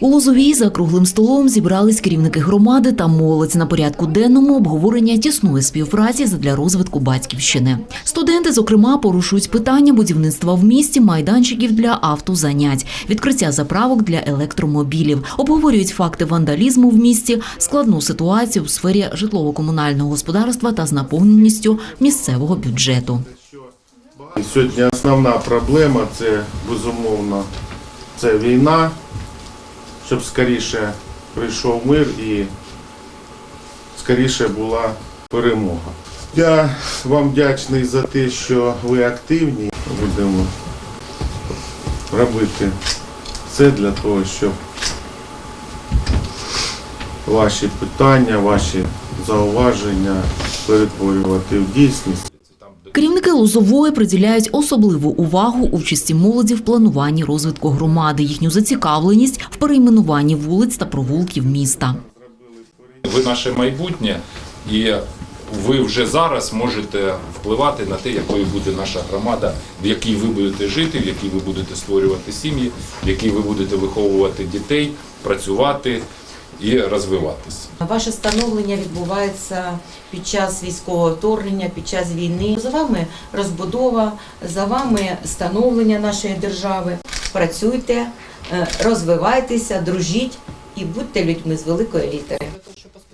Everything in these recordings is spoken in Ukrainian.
У Лозовій за круглим столом зібрались керівники громади та молодь на порядку денному обговорення тісної співпраці задля розвитку батьківщини. Студенти, зокрема, порушують питання будівництва в місті майданчиків для автозанять, відкриття заправок для електромобілів, обговорюють факти вандалізму в місті, складну ситуацію в сфері житлово-комунального господарства та з наповненістю місцевого бюджету. Сьогодні основна проблема це безумовно це війна, щоб скоріше прийшов мир і скоріше була перемога. Я вам вдячний за те, що ви активні. Будемо робити все для того, щоб ваші питання, ваші зауваження перетворювати в дійсність. Керівники Лозової приділяють особливу увагу участі молоді в плануванні розвитку громади, їхню зацікавленість в перейменуванні вулиць та провулків міста. Ви наше майбутнє, і ви вже зараз можете впливати на те, якою буде наша громада, в якій ви будете жити, в якій ви будете створювати сім'ї, в якій ви будете виховувати дітей, працювати і розвиватися. Ваше становлення відбувається під час військового вторгнення, під час війни. За вами розбудова, за вами становлення нашої держави. Працюйте, е, розвивайтеся, дружіть і будьте людьми з великої літери.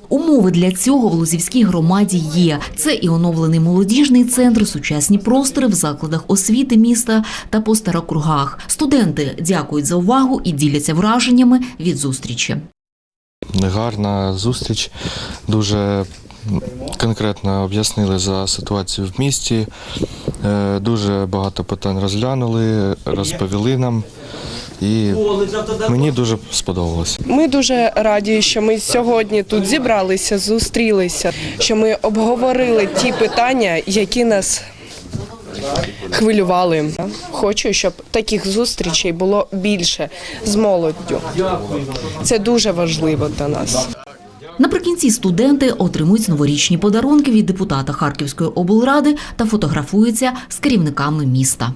Умови для цього в Лозівській громаді є. Це і оновлений молодіжний центр, сучасні простори в закладах освіти міста та по старокругах. Студенти дякують за увагу і діляться враженнями від зустрічі. Гарна зустріч. Дуже конкретно об'яснили за ситуацію в місті. Е, Дуже багато питань розглянули, розповіли нам. І мені дуже сподобалось. Ми дуже раді, що ми сьогодні тут зібралися, зустрілися, що ми обговорили ті питання, які нас хвилювали. Хочу, щоб таких зустрічей було більше з молоддю. Це дуже важливо для нас. Наприкінці студенти отримують новорічні подарунки від депутата Харківської облради та фотографуються з керівниками міста.